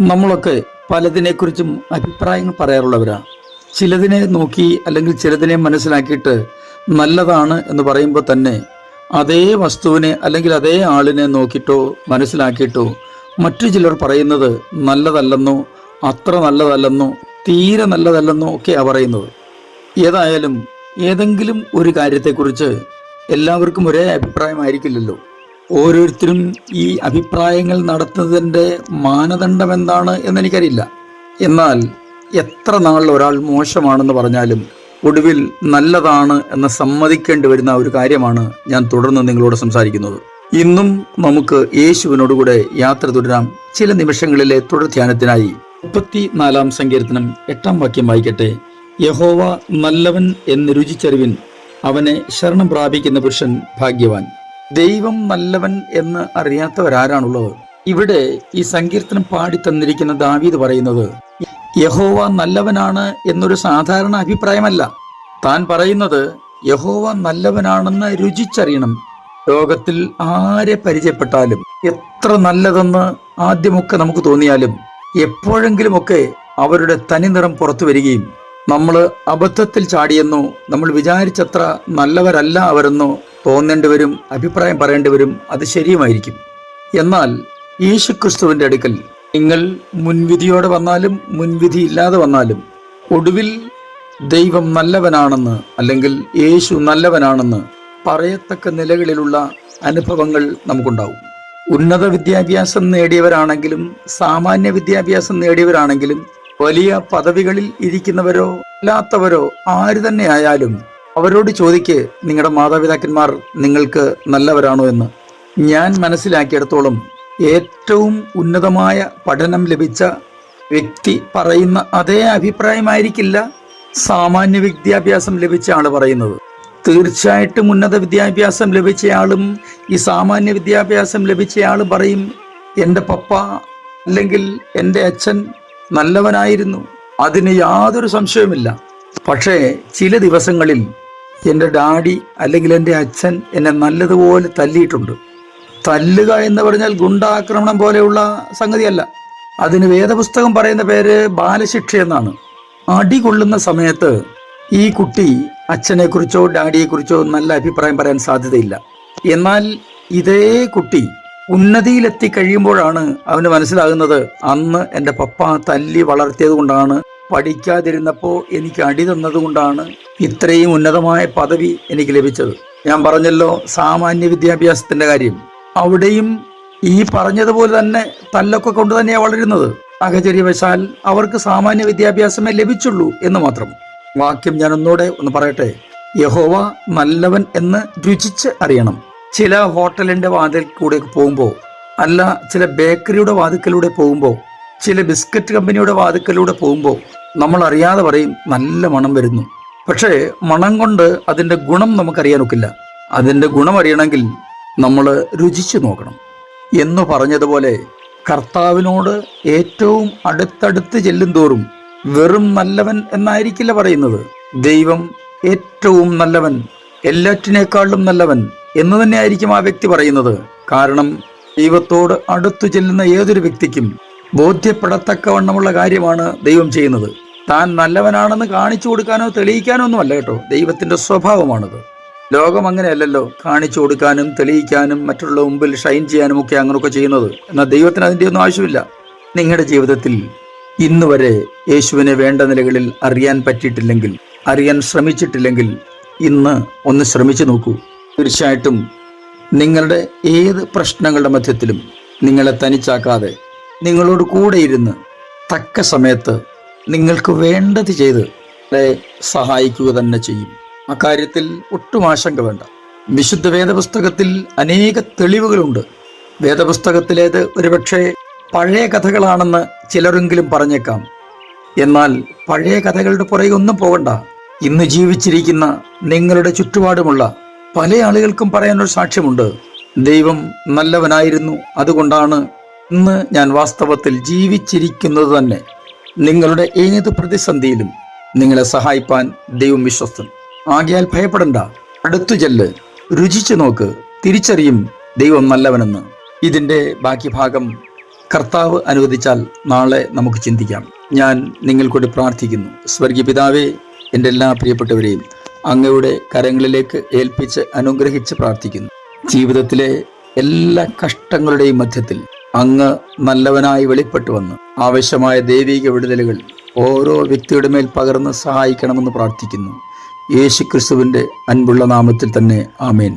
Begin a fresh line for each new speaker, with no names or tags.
നമ്മളൊക്കെ പലതിനെക്കുറിച്ചും അഭിപ്രായങ്ങൾ പറയാറുള്ളവരാണ്. ചിലതിനെ നോക്കി അല്ലെങ്കിൽ ചിലതിനെ മനസ്സിലാക്കിയിട്ട് നല്ലതാണ് എന്ന് പറയുമ്പോൾ തന്നെ അതേ വസ്തുവിനെ അല്ലെങ്കിൽ അതേ ആളിനെ നോക്കിയിട്ടോ മനസ്സിലാക്കിയിട്ടോ മറ്റു ചിലർ പറയുന്നത് നല്ലതല്ലെന്നോ അത്ര നല്ലതല്ലെന്നോ തീരെ നല്ലതല്ലെന്നോ ഒക്കെയാണ് പറയുന്നത്. ഏതായാലും ഏതെങ്കിലും ഒരു കാര്യത്തെക്കുറിച്ച് എല്ലാവർക്കും ഒരേ അഭിപ്രായമായിരിക്കില്ലല്ലോ. ഓരോരുത്തരും ഈ അഭിപ്രായങ്ങൾ നടത്തുന്നതിന്റെ മാനദണ്ഡം എന്താണ് എന്നെനിക്കറിയില്ല. എന്നാൽ എത്ര നാൾ ഒരാൾ മോശമാണെന്ന് പറഞ്ഞാലും ഒടുവിൽ നല്ലതാണ് എന്ന് സമ്മതിക്കേണ്ടി വരുന്ന ഒരു കാര്യമാണ് ഞാൻ തുടർന്ന് നിങ്ങളോട് സംസാരിക്കുന്നത്. ഇന്നും നമുക്ക് യേശുവിനോടുകൂടെ യാത്ര തുടരാം. ചില നിമിഷങ്ങളിലെ തുടർ ധ്യാനത്തിനായി മുപ്പത്തി നാലാം സങ്കീർത്തനം എട്ടാം വാക്യം വായിക്കട്ടെ. യഹോവ നല്ലവൻ എന്ന് രുചിച്ചറിവിൻ അവനെ ശരണം പ്രാപിക്കുന്ന പുരുഷൻ ഭാഗ്യവാൻ. ദൈവം നല്ലവൻ എന്ന് അറിയാത്തവരാരാണുള്ളത്? ഇവിടെ ഈ സങ്കീർത്തനം പാടി തന്നിരിക്കുന്ന ദാവീദ് പറയുന്നത് യഹോവ നല്ലവനാണ് എന്നൊരു സാധാരണ അഭിപ്രായമല്ല. താൻ പറയുന്നത് യഹോവ നല്ലവനാണെന്ന് രുചിച്ചറിയണം. ലോകത്തിൽ ആരെ പരിചയപ്പെട്ടാലും എത്ര നല്ലതെന്ന് ആദ്യമൊക്കെ നമുക്ക് തോന്നിയാലും എപ്പോഴെങ്കിലുമൊക്കെ അവരുടെ തനിനിറം പുറത്തു വരികയും നമ്മൾ അബദ്ധത്തിൽ ചാടിയെന്നോ നമ്മൾ വിചാരിച്ചത്ര നല്ലവരല്ല അവരെന്നോ തോന്നേണ്ടി വരും അഭിപ്രായം പറയേണ്ടി വരും അത് ശരിയുമായിരിക്കും. എന്നാൽ യേശുക്രിസ്തുവിന്റെ അടുക്കൽ നിങ്ങൾ മുൻവിധിയോടെ വന്നാലും മുൻവിധി ഇല്ലാതെ വന്നാലും ഒടുവിൽ ദൈവം നല്ലവനാണെന്ന് അല്ലെങ്കിൽ യേശു നല്ലവനാണെന്ന് പറയത്തക്ക നിലകളിലുള്ള അനുഭവങ്ങൾ നമുക്കുണ്ടാവും. ഉന്നത വിദ്യാഭ്യാസം നേടിയവരാണെങ്കിലും സാമാന്യ വിദ്യാഭ്യാസം നേടിയവരാണെങ്കിലും വലിയ പദവികളിൽ ഇരിക്കുന്നവരോ അല്ലാത്തവരോ ആര് തന്നെ ആയാലും അവരോട് ചോദിക്ക് നിങ്ങളുടെ മാതാപിതാക്കന്മാർ നിങ്ങൾക്ക് നല്ലവരാണോ എന്ന്. ഞാൻ മനസ്സിലാക്കിയിടത്തോളം ഏറ്റവും ഉന്നതമായ പഠനം ലഭിച്ച വ്യക്തി പറയുന്ന അതേ അഭിപ്രായമായിരിക്കില്ല സാമാന്യ വിദ്യാഭ്യാസം ലഭിച്ച ആൾ പറയുന്നത്. തീർച്ചയായിട്ടും ഉന്നത വിദ്യാഭ്യാസം ലഭിച്ചയാളും ഈ സാമാന്യ വിദ്യാഭ്യാസം ലഭിച്ചയാളും പറയും എന്റെ പപ്പ അല്ലെങ്കിൽ എന്റെ അച്ഛൻ നല്ലവനായിരുന്നു. അതിന് യാതൊരു സംശയവുമില്ല. പക്ഷേ ചില ദിവസങ്ങളിൽ എന്റെ ഡാഡി അല്ലെങ്കിൽ എന്റെ അച്ഛൻ എന്നെ നല്ലതുപോലെ തല്ലിയിട്ടുണ്ട്. തല്ലുക എന്ന് പറഞ്ഞാൽ ഗുണ്ടാക്രമണം പോലെയുള്ള സംഗതിയല്ല. അതിന് വേദപുസ്തകം പറയുന്ന പേര് ബാലശിക്ഷ എന്നാണ്. അടി കൊള്ളുന്ന സമയത്ത് ഈ കുട്ടി അച്ഛനെക്കുറിച്ചോ ഡാഡിയെക്കുറിച്ചോ ഡാഡിയെ കുറിച്ചോ നല്ല അഭിപ്രായം പറയാൻ സാധ്യതയില്ല. എന്നാൽ ഇതേ കുട്ടി ഉന്നതിയിലെത്തി കഴിയുമ്പോഴാണ് അവന് മനസ്സിലാകുന്നത് അന്ന് എന്റെ പപ്പ തല്ലി വളർത്തിയത് കൊണ്ടാണ് പഠിക്കാതിരുന്നപ്പോ എനിക്ക് അടി തന്നതുകൊണ്ടാണ് ഇത്രയും ഉന്നതമായ പദവി എനിക്ക് ലഭിച്ചത്. ഞാൻ പറഞ്ഞല്ലോ സാമാന്യ വിദ്യാഭ്യാസത്തിന്റെ കാര്യം. അവിടെയും ഈ പറഞ്ഞതുപോലെ തന്നെ തല്ലൊക്കെ കൊണ്ട് തന്നെയാണ് വളരുന്നത്. സാഹചര്യവശാൽ അവർക്ക് സാമാന്യ വിദ്യാഭ്യാസമേ ലഭിച്ചുള്ളൂ എന്ന് മാത്രം. വാക്യം ഞാൻ ഒന്നുകൂടെ ഒന്ന് പറയട്ടെ? യഹോവ നല്ലവൻ എന്ന് രുചിച്ച് അറിയണം. ചില ഹോട്ടലിന്റെ വാതിൽ കൂടെ പോകുമ്പോൾ അല്ല ചില ബേക്കറിയുടെ വാതിക്കലൂടെ പോകുമ്പോൾ ചില ബിസ്ക്കറ്റ് കമ്പനിയുടെ വാതിക്കലൂടെ പോകുമ്പോൾ നമ്മൾ അറിയാതെ പറയും നല്ല മണം വരുന്നു. പക്ഷേ മണം കൊണ്ട് അതിന്റെ ഗുണം നമുക്കറിയാനൊക്കില്ല. അതിന്റെ ഗുണം അറിയണമെങ്കിൽ നമ്മൾ രുചിച്ചു നോക്കണം. എന്ന് പറഞ്ഞതുപോലെ കർത്താവിനോട് ഏറ്റവും അടുത്തടുത്ത് ചെല്ലും തോറും വെറും നല്ലവൻ എന്നായിരിക്കില്ല പറയുന്നത്. ദൈവം ഏറ്റവും നല്ലവൻ എല്ലാറ്റിനേക്കാളും നല്ലവൻ എന്ന് തന്നെയായിരിക്കും ആ വ്യക്തി പറയുന്നത്. കാരണം ദൈവത്തോട് അടുത്തു ചെല്ലുന്ന ഏതൊരു വ്യക്തിക്കും ബോധ്യപ്പെടത്തക്കവണ്ണമുള്ള കാര്യമാണ് ദൈവം ചെയ്യുന്നത്. താൻ നല്ലവനാണെന്ന് കാണിച്ചു കൊടുക്കാനോ തെളിയിക്കാനോ ഒന്നുമല്ല കേട്ടോ. ദൈവത്തിന്റെ സ്വഭാവമാണത്. ലോകം അങ്ങനെയല്ലല്ലോ. കാണിച്ചു കൊടുക്കാനും തെളിയിക്കാനും മറ്റുള്ള മുമ്പിൽ ഷൈൻ ചെയ്യാനും ഒക്കെ അങ്ങനെയൊക്കെ ചെയ്യുന്നത്. എന്നാൽ ദൈവത്തിന് അതിന്റെ ഒന്നും ആവശ്യമില്ല. നിങ്ങളുടെ ജീവിതത്തിൽ ഇന്ന് വരെ യേശുവിനെ വേണ്ട നിലകളിൽ അറിയാൻ പറ്റിയിട്ടില്ലെങ്കിൽ അറിയാൻ ശ്രമിച്ചിട്ടില്ലെങ്കിൽ ഇന്ന് ഒന്ന് ശ്രമിച്ചു നോക്കൂ. തീർച്ചയായിട്ടും നിങ്ങളുടെ ഏത് പ്രശ്നങ്ങളുടെ മധ്യത്തിലും നിങ്ങളെ തനിച്ചാക്കാതെ നിങ്ങളോട് കൂടെ ഇരുന്ന് തക്ക സമയത്ത് നിങ്ങൾക്ക് വേണ്ടത് ചെയ്ത് സഹായിക്കുക തന്നെ ചെയ്യും. അക്കാര്യത്തിൽ ഒട്ടും ആശങ്ക വേണ്ട. വിശുദ്ധ വേദപുസ്തകത്തിൽ അനേക തെളിവുകളുണ്ട്. വേദപുസ്തകത്തിലേത് ഒരുപക്ഷെ പഴയ കഥകളാണെന്ന് ചിലരെങ്കിലും പറഞ്ഞേക്കാം. എന്നാൽ പഴയ കഥകളുടെ പുറകെ ഒന്നും പോകണ്ട. ഇന്ന് ജീവിച്ചിരിക്കുന്ന നിങ്ങളുടെ ചുറ്റുപാടുമുള്ള പല ആളുകൾക്കും പറയാനൊരു സാക്ഷ്യമുണ്ട്. ദൈവം നല്ലവനായിരുന്നു അതുകൊണ്ടാണ് ഇന്ന് ഞാൻ വാസ്തവത്തിൽ ജീവിച്ചിരിക്കുന്നത് തന്നെ നിങ്ങളുടെ ഏത് പ്രതിസന്ധിയിലും നിങ്ങളെ സഹായിപ്പാൻ ദൈവം വിശ്വസ്തൻ. ആകയാൽ ഭയപ്പെടണ്ട. അടുത്തു ചെല്ല്. രുചിച്ചു നോക്ക്. തിരിച്ചറിയും ദൈവം നല്ലവനെന്ന്. ഇതിന്റെ ബാക്കി ഭാഗം കർത്താവ് അനുവദിച്ചാൽ നാളെ നമുക്ക് ചിന്തിക്കാം. ഞാൻ നിങ്ങൾക്കൂടി പ്രാർത്ഥിക്കുന്നു. സ്വർഗീയ പിതാവേ എന്റെ എല്ലാ പ്രിയപ്പെട്ടവരെയും അങ്ങയുടെ കരങ്ങളിലേക്ക് ഏൽപ്പിച്ച് അനുഗ്രഹിച്ച് പ്രാർത്ഥിക്കുന്നു. ജീവിതത്തിലെ എല്ലാ കഷ്ടങ്ങളുടെയും മധ്യത്തിൽ അങ്ങ് നല്ലവനായി വെളിപ്പെട്ടു വന്ന്. ആവശ്യമായ ദൈവിക വിടുതലുകൾ ഓരോ വ്യക്തിയുടെ മേൽ പകർന്ന് സഹായിക്കണമെന്ന് പ്രാർത്ഥിക്കുന്നു. യേശു ക്രിസ്തുവിന്റെ അൻപുള്ള നാമത്തിൽ തന്നെ ആമേൻ.